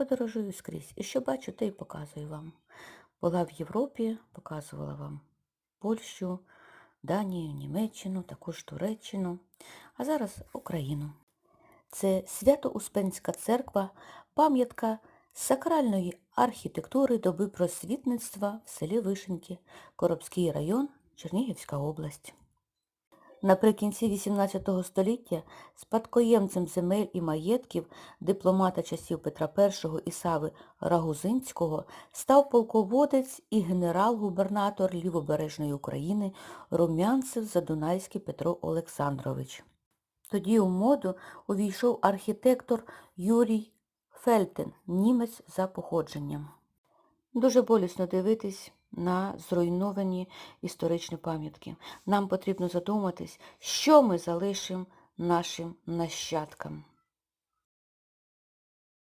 Подорожую скрізь. І що бачу, те й показую вам. Була в Європі, показувала вам Польщу, Данію, Німеччину, також Туреччину, а зараз Україну. Це Свято-Успенська церква, пам'ятка сакральної архітектури доби просвітництва в селі Вишеньки, Коробський район, Чернігівська область. Наприкінці XVIII століття спадкоємцем земель і маєтків дипломата часів Петра І і Сави Рагузинського став полководець і генерал-губернатор Лівобережної України Румянцев Задунайський Петро Олександрович. Тоді у моду увійшов архітектор Юрій Фельтен, німець за походженням. Дуже болісно дивитись на зруйновані історичні пам'ятки. Нам потрібно задуматись, що ми залишимо нашим нащадкам.